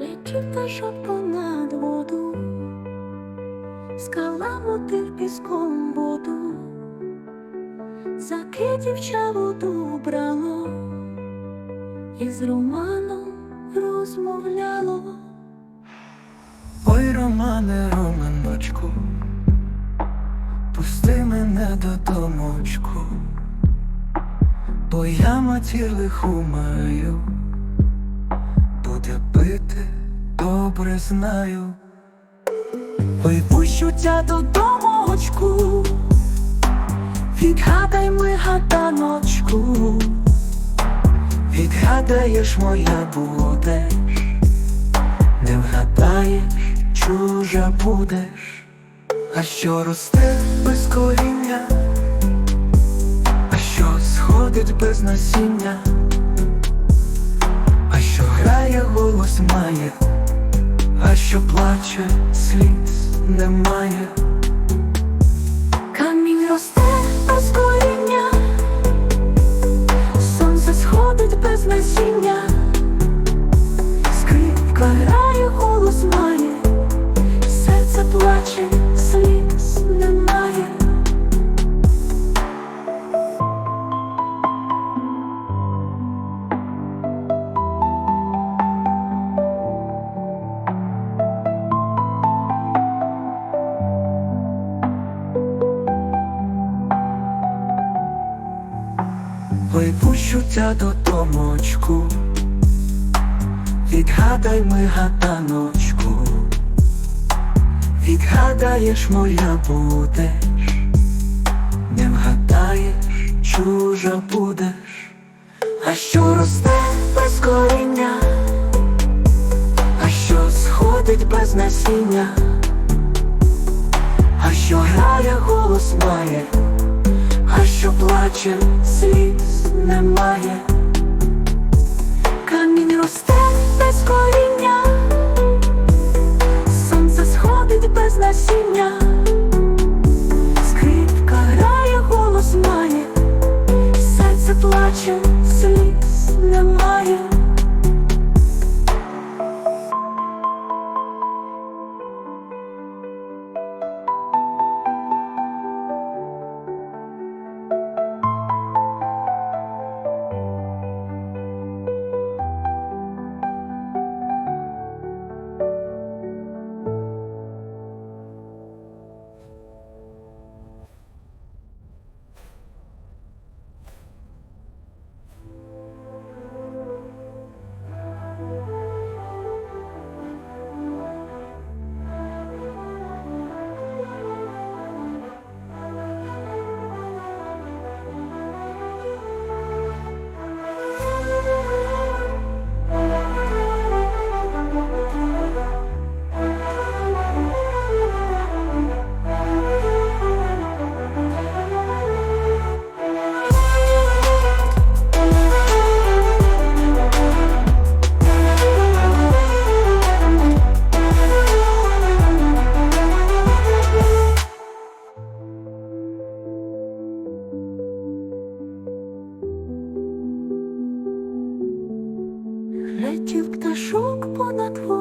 Летів пташок понад воду, скала мотив піском воду, заки дівча воду брало, і з Романом розмовляло. Ой, Романе, Романочку, пусти мене додомочку, бо я матір лиху маю, буде бити, добре знаю. Ой, пущу тя додомочку, відгадай ми гаданочку, відгадаєш моя будеш. Не вгадаєш, чужа будеш, а що росте без коріння, а що сходить без насіння, сліз немає. Ой, пущу тя додомочку, відгадай ми гаданочку, відгадаєш моя будеш, не вгадаєш, чужа будеш, а що росте без коріння, а що сходить без насіння, а що грає, голос має. Що плаче, сліз немає. Камінь росте без коріння, Летів пташок понад воду,